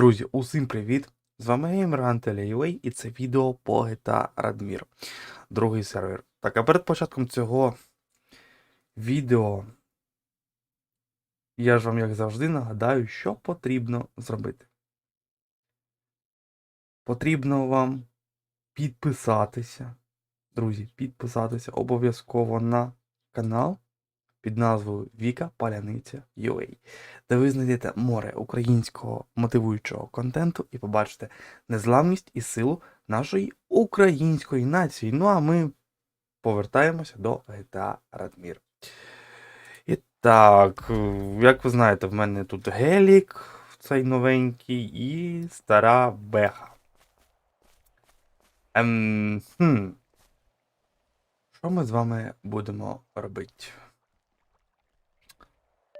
Друзі, усім привіт! З вами Геймер UA і це відео по GTA Радмір, другий сервер. Так, а перед початком цього відео я ж вам, як завжди, нагадаю, що потрібно зробити. Потрібно вам підписатися, друзі, підписатися обов'язково на канал під назвою Віка Паляниця UA, де ви знайдете море українського мотивуючого контенту і побачите незламність і силу нашої української нації. Ну а ми повертаємося до GTA Радмір. І так, як ви знаєте, в мене тут гелік, цей новенький, і стара беха. Ем, хм. Що ми з вами будемо робити?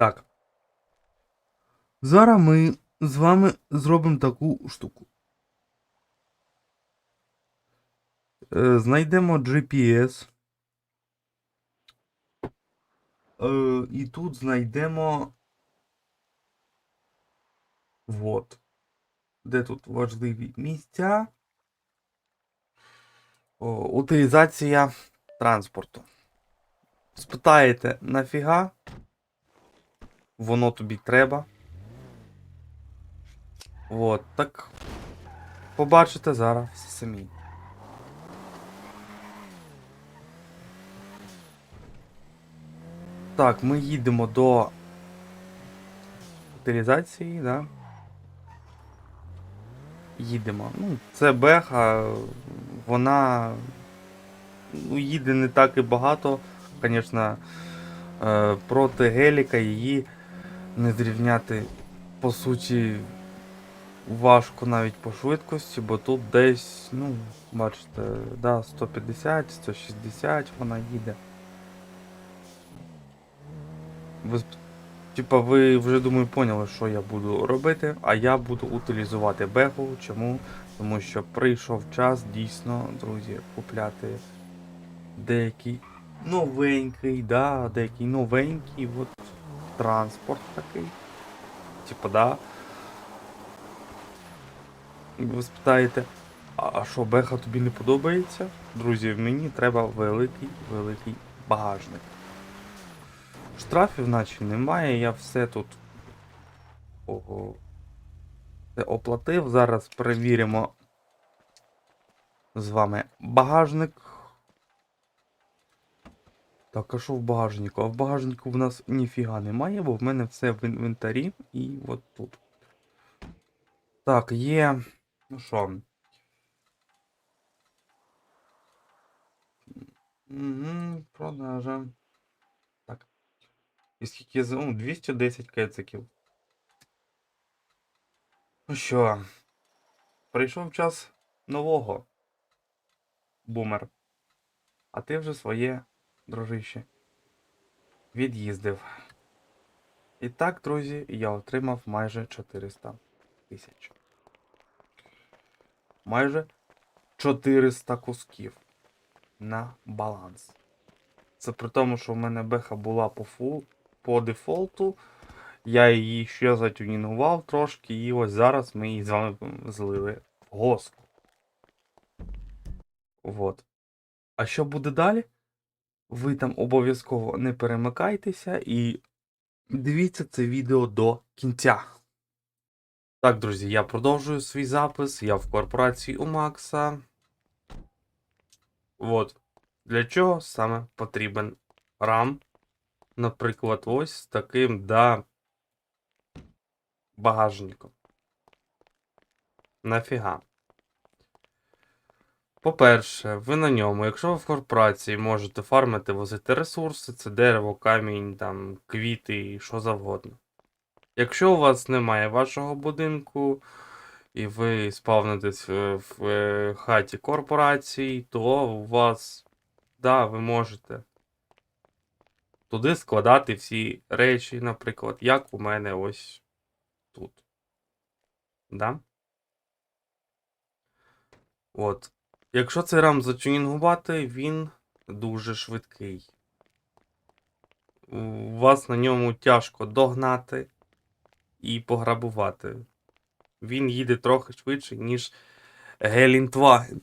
Так. Зараз ми з вами зробимо таку штуку. Е, знайдемо GPS. Е, і тут знайдемо. Вот. Де тут важливі місця? О, утилізація транспорту. Спитаєте, нафіга? Воно тобі треба. От, так. Побачите зараз самі. Так, ми їдемо до утилізації, да? Їдемо. Ну, це беха, вона ну, їде не так і багато. Звісно, е, проти геліка її не зрівняти, по суті, важко навіть по швидкості, бо тут десь, ну, бачите, да, 150, 160 вона їде. Ви, типа, ви вже думаю поняли, що я буду робити, а я буду утилізувати беху. Чому? Тому що прийшов час дійсно, друзі, купляти деякий новенький, да, деякий новенький от, транспорт такий. Типа, да. Ви спитаєте, а що, беха тобі не подобається? Друзі, мені треба великий, великий багажник. Штрафів наче немає, я все тут все оплатив. Зараз перевіримо з вами багажник. Так, а що в багажнику? А в багажнику в нас ніфіга немає, бо в мене все в інвентарі і от тут. Так, є. Ну що? Угу, продажа. Так. І скільки. Ну, 210 кециків. Ну що? Прийшов час нового. Бумер. А ти вже своє, дружище, від'їздив. І так, друзі, я отримав майже 400 тисяч. Майже 400 кусків на баланс. Це при тому, що в мене беха була по фул, по дефолту. Я її ще затюнінгував трошки, і ось зараз ми її з вами злили в госку. Вот. А що буде далі? Ви там обов'язково не перемикайтеся і дивіться це відео до кінця. Так, друзі, я продовжую свій запис. Я в корпорації у Макса. От. Для чого саме потрібен RAM? Наприклад, ось з таким да багажником. Нафіга. По-перше, ви на ньому, якщо ви в корпорації можете фармити, возити ресурси, це дерево, камінь, там, квіти і що завгодно. Якщо у вас немає вашого будинку, і ви спавнитесь в, в е, хаті корпорації, то у вас, да, ви можете туди складати всі речі, наприклад, як у мене ось тут. Да? От. Якщо цей рам затюнінгувати, він дуже швидкий. Вас на ньому тяжко догнати і пограбувати. він їде трохи швидше, ніж Геліндваген.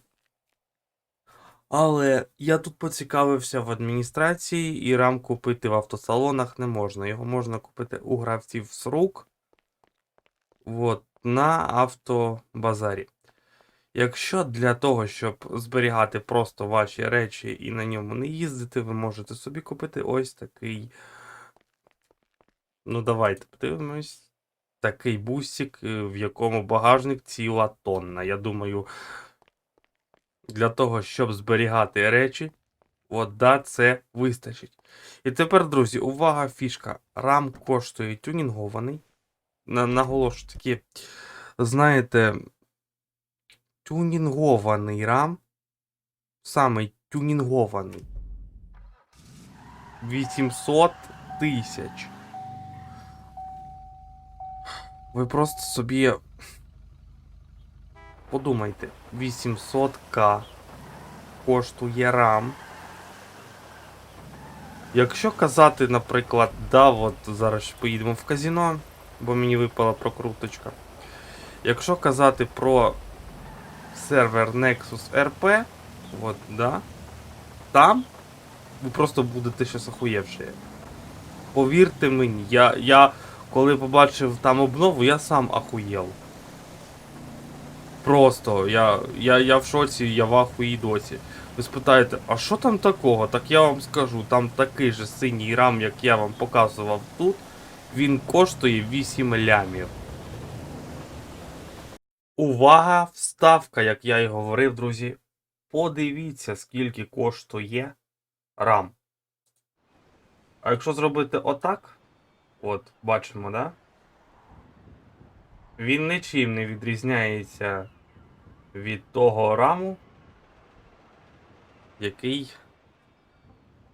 Але я тут поцікавився в адміністрації, і рам купити в автосалонах не можна. Його можна купити у гравців з рук от, на автобазарі. Якщо для того, щоб зберігати просто ваші речі і на ньому не їздити, ви можете собі купити ось такий. Ну, давайте подивимось. Такий бусик, е, в якому багажник ціла тонна. Я думаю, для того, щоб зберігати речі, от да, це вистачить. І тепер, друзі, увага, фішка. Рам коштує тюнінгований. На, наголошу такі, знаєте, тюнінгований рам. Саме тюнінгований. 800 тисяч. Ви просто собі подумайте, 800к коштує рам. Якщо казати, наприклад, да, от зараз поїдемо в казіно, бо мені випала прокруточка. Якщо казати про сервер Nexus RP, от, да, там ви просто будете щось охуєвши. Повірте мені, я, я коли побачив там обнову, я сам ахуєл. Просто, я, я, я в шоці, я в ахуї досі. Ви спитаєте, а що там такого? Так я вам скажу, там такий же синій рам, як я вам показував тут, він коштує 8 лямів. Увага, вставка, як я і говорив, друзі. Подивіться, скільки коштує рам. А якщо зробити отак, от, бачимо, да? Він нічим не відрізняється від того раму, який,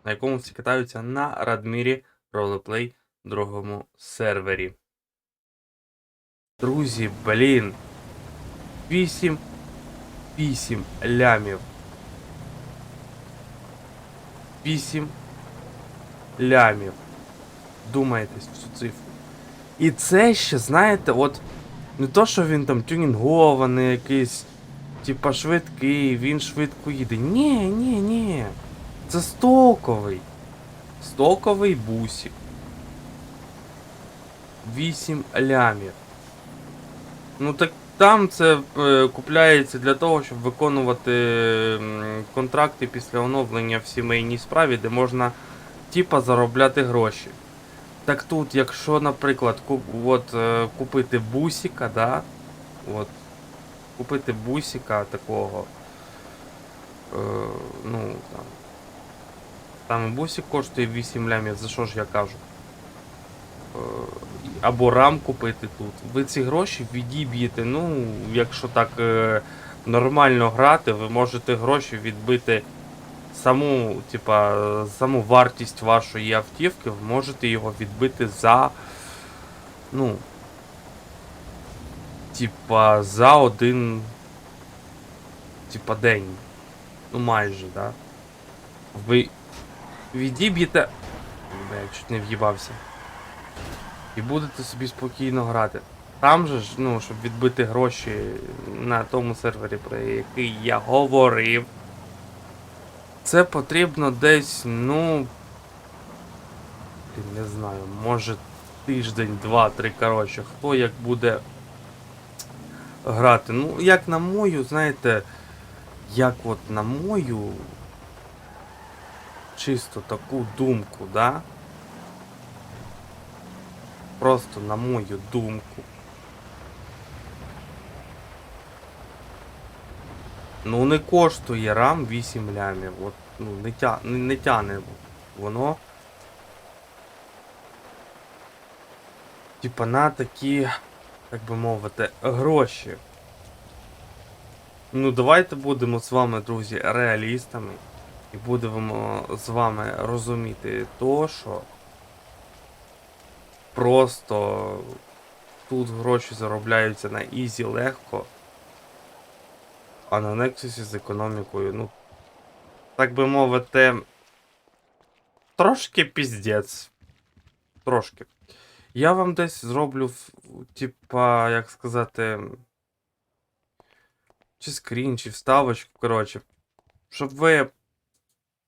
на якому всі катаються на Радмірі Roleplay другому сервері. Друзі, блін. 8 8 лямів. 8 лямів. Думаєтесь в цю цифру. І це ще, знаєте, от не то, що він там тюнінгований, якийсь, типа швидкий, він швидко їде. Ні, ні, ні. Це стоковий. Стоковий бусик. 8 лямів. Ну так там це е, купляється для того, щоб виконувати контракти після оновлення в сімейній справі, де можна типа заробляти гроші. Так тут, якщо, наприклад, куп, от, е, купити бусика, да, от, купити бусика такого, е, ну, там, там бусик коштує 8 лямів, за що ж я кажу? Е, або рам купити тут. Ви ці гроші відіб'єте, ну, якщо так е, нормально грати, ви можете гроші відбити саму, типа, саму вартість вашої автівки, ви можете його відбити за. Ну. Типа, за один. Типа день. Ну майже, да. Ви відіб'єте. Я чуть не в'їбався. І будете собі спокійно грати. Там же ж, ну, щоб відбити гроші на тому сервері, про який я говорив. Це потрібно десь, ну. Не знаю, може тиждень, два-три, коротше, хто як буде грати. Ну, як на мою, знаєте, як от на мою чисто таку думку, да? Просто на мою думку. Ну не коштує рам 8 лямів. От, ну, не, тя, не, не тяне воно. Типа на такі, так би мовити, гроші. Ну, давайте будемо з вами, друзі, реалістами. І будемо з вами розуміти то, що просто тут гроші заробляються на ізі легко. А на Nexus з економікою, ну, так би мовити, трошки піздець. Трошки. Я вам десь зроблю, типа, як сказати. Чи скрін, чи вставочку, коротше. Щоб ви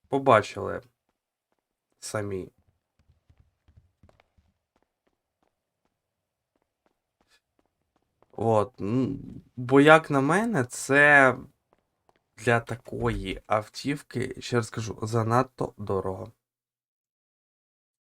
побачили самі. От. Бо як на мене, це для такої автівки, ще раз кажу, занадто дорого.